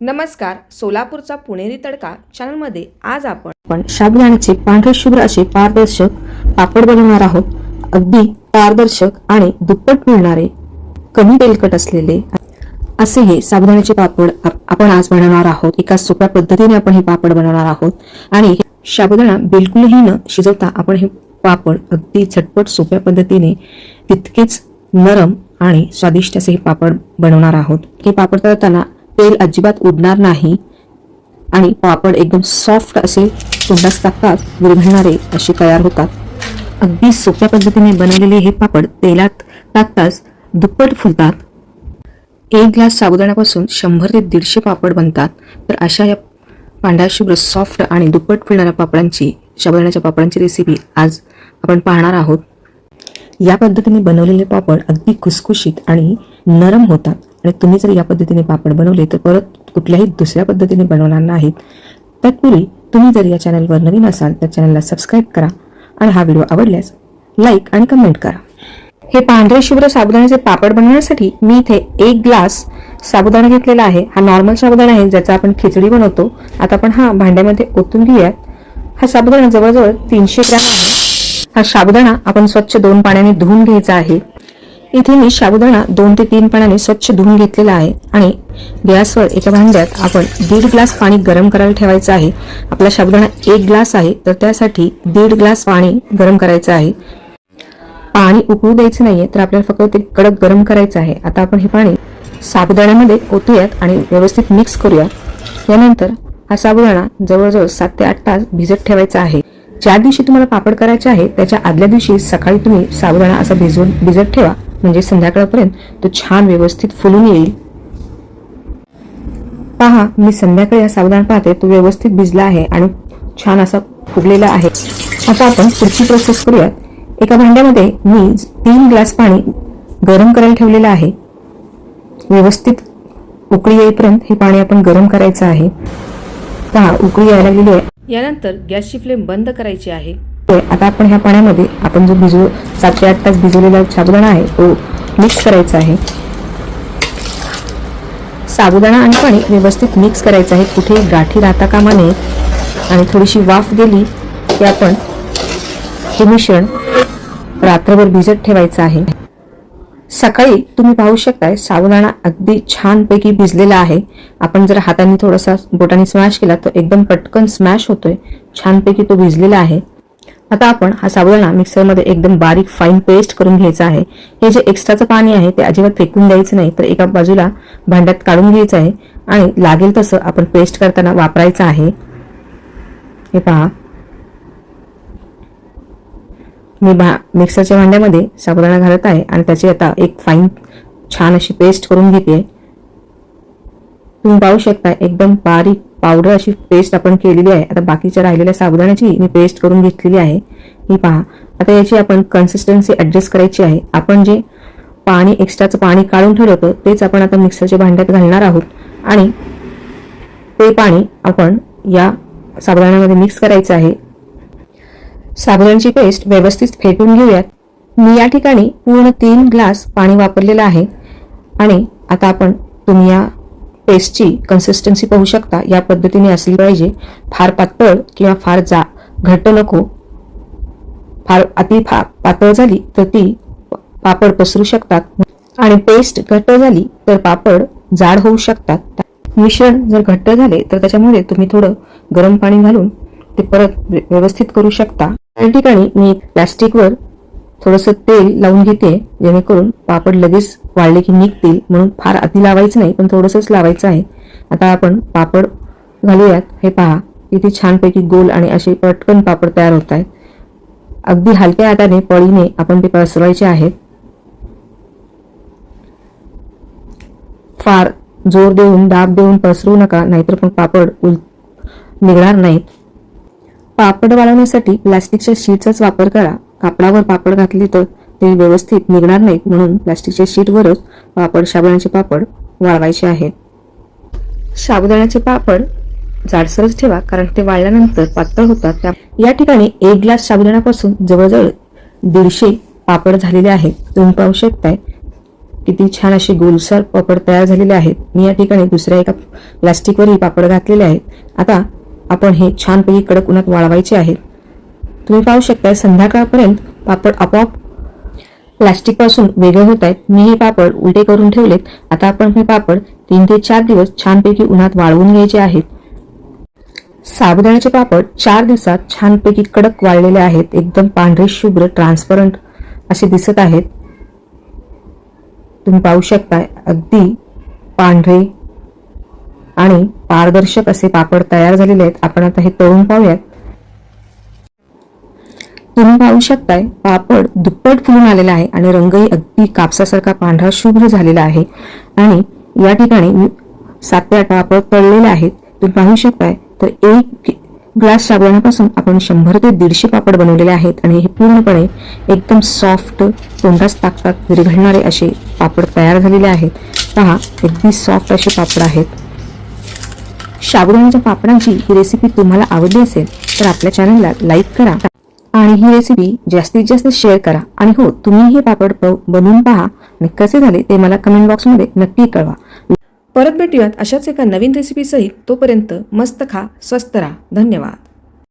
नमस्कार सोलापूरचा पुणेरी तडका चॅनलमध्ये आज आपण आपण साबुदाण्याचे पांढरे शुभ्र असे पारदर्शक पापड बनवणार आहोत. अगदी पारदर्शक आणि दुप्पट मिळणारे कमी तेलकट असलेले असे हे साबुदाण्याचे पापड आपण आज बनवणार आहोत. एका सोप्या पद्धतीने आपण हे पापड बनवणार आहोत. आणि साबुदाणा बिलकुलही न शिजवता आपण हे पापड अगदी झटपट सोप्या पद्धतीने तितकेच नरम आणि स्वादिष्ट असे हे पापड बनवणार आहोत. हे पापड तळताना तेल अजिबात उडणार नाही आणि पापड एकदम सॉफ्ट असे तोंडास टाकतात विरघळणारे असे तयार होतात. अगदी सोप्या पद्धतीने बनवलेले हे पापड तेलात टाकताच दुप्पट फुलतात. एक ग्लास साबुदाण्यापासून शंभर ते दीडशे पापड बनतात. तर अशा या पांढऱ्या शुभ्र सॉफ्ट आणि दुप्पट फुलणाऱ्या पापडांची साबुदाण्याच्या पापडांची रेसिपी आज आपण पाहणार आहोत. या पद्धतीने बनवलेले पापड अगदी खुसखुशीत आणि नरम होतात. आणि तुम्ही जर या पद्धतीने पापड बनवले तर परत कुठल्याही दुसऱ्या पद्धतीने बनवणार नाहीत. तत्पूर्वी तुम्ही जर या चॅनलवर नवीन असाल तर चॅनलला सबस्क्राईब करा आणि हा व्हिडिओ आवडल्यास लाईक आणि कमेंट करा. हे पांढरे शुभ्र साबुदाण्याचे पापड बनवण्यासाठी मी इथे एक ग्लास साबुदाणा घेतलेला आहे. हा नॉर्मल साबुदाणा आहे ज्याचा आपण खिचडी बनवतो. आता आपण हा भांड्यामध्ये ओतून घेऊयात. हा साबुदाणा जवळजवळ तीनशे ग्रॅम आहे. हा साबुदाणा आपण स्वच्छ दोन पाण्याने धुवून घ्यायचा आहे. इथे मी साबुदाणा दोन ते तीन पाण्याने स्वच्छ धुवून घेतलेला आहे आणि गॅसवर एका भांड्यात आपण दीड ग्लास पाणी गरम करायला ठेवायचं आहे. आपला साबुदाणा एक ग्लास आहे तर त्यासाठी दीड ग्लास पाणी गरम करायचं आहे. पाणी उकळू द्यायचं नाहीये तर आपल्याला फक्त ते कडक गरम करायचं आहे. आता आपण हे पाणी साबुदाण्यामध्ये ओतूयात आणि व्यवस्थित मिक्स करूया. यानंतर हा साबुदाणा जवळजवळ सात ते आठ तास भिजत ठेवायचा आहे. ज्या दिवशी तुम्हाला पापड करायचे आहे त्याच्या आदल्या दिवशी सकाळी तुम्ही साबुदाणा असा भिजवून भिजत ठेवा. म्हणजे संध्याकाळपर्यंत तो छान व्यवस्थित फुलून येईल. पहा मी संध्याकाळी हा सावधान पाहते तो व्यवस्थित भिजला आहे आणि छान असा फुगलेला आहे. आता आपण पुढची प्रोसेस करूयात. एका भांड्यामध्ये मी तीन ग्लास पाणी गरम करायला ठेवलेलं आहे. व्यवस्थित उकळी येईपर्यंत हे पाणी आपण गरम करायचं आहे. पहा उकळी यायला गेली आहे. यानंतर गॅसची फ्लेम बंद करायची आहे. आता आपण ह्या पाण्यामध्ये आपण जो भिजू सात ते आठ तास भिजवलेला साबुदाणा आहे तो मिक्स करायचा आहे. साबुदाणा आणि पाणी व्यवस्थित मिक्स करायचं आहे. कुठे गाठी राहता कामा नये. आणि थोडीशी वाफ गेली की आपण हे मिश्रण रात्रभर भिजत ठेवायचं आहे. सकाळी तुम्ही पाहू शकताय साबुदाणा अगदी छानपैकी भिजलेला आहे. आपण जर हाताने थोडासा बोटाने स्मॅश केला तर एकदम पटकन स्मॅश होतोय. छानपैकी तो भिजलेला आहे. आता आपण हा साबुदाणा मिक्सरमध्ये एकदम बारीक फाईन पेस्ट करून घ्यायचा आहे. हे जे एक्स्ट्राचं पाणी आहे ते अजिबात फेकून द्यायचं नाही तर एका बाजूला भांड्यात काढून घ्यायचं आहे आणि लागेल तसं आपण पेस्ट करताना वापरायचं आहे. हे पहा. मी भा मिक्सरच्या भांड्यामध्ये साबुदाणा घालत आहे आणि त्याची आता एक फाईन छान अशी पेस्ट करून घेते. तुम्ही पाहू शकता एकदम बारीक पावडर अशी पेस्ट आपण केलेली आहे. आता बाकीच्या राहिलेल्या साबुदाण्याची मी पेस्ट करून घेतलेली आहे. ही पहा. आता याची आपण कन्सिस्टन्सी ऍडजस्ट करायची आहे. आपण जे पाणी एक्स्ट्राचं पाणी काढून ठेवलं होतं तेच आपण आता मिक्सरच्या भांड्यात घालणार आहोत. आणि ते पाणी आपण या साबुदाण्यामध्ये मिक्स करायचं आहे. साबुदाण्याची पेस्ट व्यवस्थित फेटून घेऊयात. मी या ठिकाणी पूर्ण तीन ग्लास पाणी वापरलेलं आहे. आणि आता आपण तुम्ही या पेस्टची कन्सिस्टन्सी पाहू शकता. या पद्धतीने असली पाहिजे. फार पातळ किंवा फार जा घट्ट नको. फार अति फा पातळ झाली तर ती पापड पसरू शकतात. आणि पेस्ट घट्ट झाली तर पापड जाड होऊ शकतात. मिश्रण जर घट्ट झाले तर त्याच्यामध्ये तुम्ही थोडं गरम पाणी घालून ते परत व्यवस्थित करू शकता. या ठिकाणी मी प्लॅस्टिकवर थोडंसं तेल लावून घेते जेणेकरून पापड लगेच वाळले की निघतील म्हणून फार अति लावायचं नाही पण थोडंसंच लावायचं आहे. आता आपण पापड घालूयात. हे पहा किती छानपैकी गोल आणि असे पटकन पापड तयार होत आहेत. अगदी हलक्या हाताने पळीने आपण ते पसरवायचे आहेत. फार जोर देऊन दाब देऊन पसरू नका नाहीतर पण पापड उल निघणार नाहीत. पापड वाळवण्यासाठी प्लास्टिकच्या शीटचाच वापर करा. कापडावर पापड घातली तर ते व्यवस्थित निघणार नाहीत म्हणून प्लास्टिकच्या शीटवरच पापड साबुदाण्याचे पापड वाळवायचे आहेत. साबुदाण्याचे पापड जाडसरच ठेवा कारण ते वाळल्यानंतर पातळ होतात. त्या या ठिकाणी एक ग्लास साबुदाण्यापासून जवळजवळ दीडशे पापड झालेले आहेत. तुम्ही पाहू शकताय किती छान असे गोलसर पापड तयार झालेले आहेत. मी या ठिकाणी दुसऱ्या एका प्लास्टिकवरही पापड घातलेले आहेत. आता आपण हे छानपैकी कडक उन्हात वाळवायचे आहेत. तुम्ही पाहू शकता संध्याकाळपर्यंत पापड आपोआप प्लास्टिकपासून वेगळे होत आहेत मी हे पापड उलटे करून ठेवलेत. आता आपण हे पापड तीन ते चार दिवस छानपैकी उन्हात वाळवून घ्यायचे आहेत. साबुदाण्याचे पापड चार दिवसात छानपैकी कडक वाळलेले आहेत. एकदम पांढरे शुभ्र ट्रान्सपरंट असे दिसत आहेत. तुम्ही पाहू शकता अगदी पांढरे आणि पारदर्शक असे पापड तयार झालेले आहेत. आपण आता हे तळून पाहूयात. तुम्ही पाहू शकताय पापड दुप्पट फुलून आलेला आहे आणि रंगही अगदी कापसासारखा पांढरा शुभ्र झालेला आहे. आणि या ठिकाणी सात ते आठ पापड तळलेले आहेत. तुम्ही पाहू शकताय तर एक ग्लास साबणापासून आपण शंभर ते दीडशे पापड बनवलेले आहेत आणि हे पूर्णपणे एकदम सॉफ्ट तोंडास ताकताक विरघळणारे असे पापड तयार झालेले आहेत. पहा अगदी सॉफ्ट असे पापड आहेत. शाबुदाण्याच्या पापडांची ही रेसिपी तुम्हाला आवडली असेल तर आपल्या चॅनलला लाईक करा. आणि ही रेसिपी जास्तीत जास्त शेअर करा. आणि हो तुम्ही हे पापड बनवून पहा. आणि कसे झाले ते मला कमेंट बॉक्समध्ये नक्की कळवा. परत भेटूयात अशाच एका नवीन रेसिपीसहित तोपर्यंत मस्त खा स्वस्त राहा. धन्यवाद.